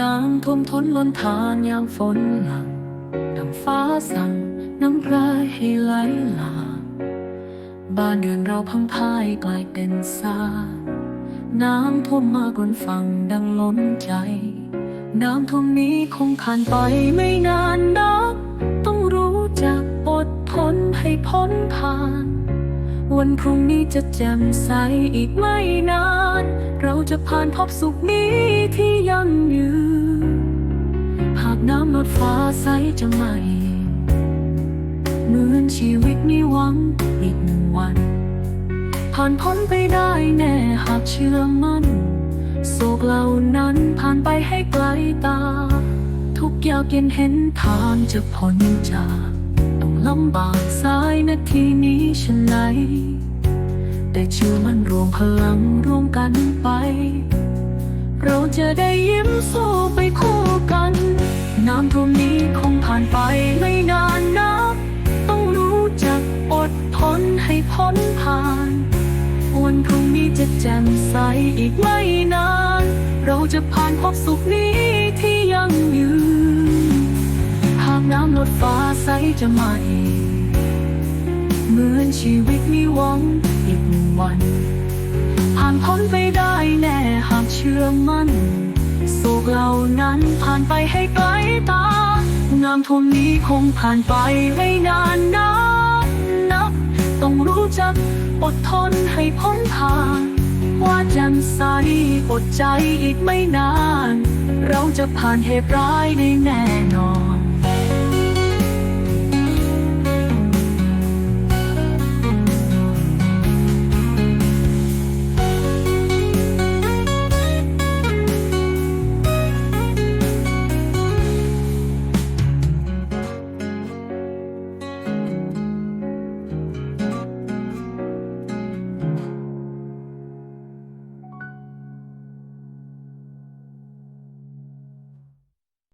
น้ำท่วมท้นล้นทานยามฝนหลังน้ำฟ้าสั่งน้ำพระให้ไหลหลากบ้านเดือนเราพังพายกลายเป็นซาน้ำท่วมมากล้นฝั่งดังล้นใจ น้ำท่วมนี้คงผ่านไปไม่นาน พ้นผ่าน วันพรุ่งนี้จะแจ่มใสอีกไม่นาน เราจะผ่านพบสุขนี้ที่ยั่งยืน หากน้ำลดฟ้าใสจะไม่เหมือนชีวิตนี้หวังอีกหนึ่งวัน ผ่านพ้นไปได้แน่หากเชื่อมั่นโศกเหล่านั้นผ่านไปให้ไกลตา ทุกอยากเย็นเห็นทางจะพ้นจาก ลำบากสายนาทีนี้ฉันไหน แต่เชื่อมันรวมพลังร่วมกันไป เราจะได้ยิ้มสู้ไปคู่กัน น้ำท่วมนี้คงผ่านไปไม่นานนัก ต้องรู้จักอดทนให้พ้นผ่านวันพรุ่งนี้จะแจ่มใสอีกไม่นาน เราจะผ่านพบสุขนี้ ใสจะมาอีกเหมือนชีวิตมีหวังอีกวันผ่านพ้นไปได้แน่หากเชื่อมั่นโศกเหล่านั้นผ่านไปให้ไกลตาน้ำท่วมนี้คงผ่านไปไม่นานนักนับ ต้องรู้จักอดทนให้พ้นผ่านว่าแจ่มใสอดใจอีกไม่นาน เราจะผ่านเหตุร้ายได้แน่นอน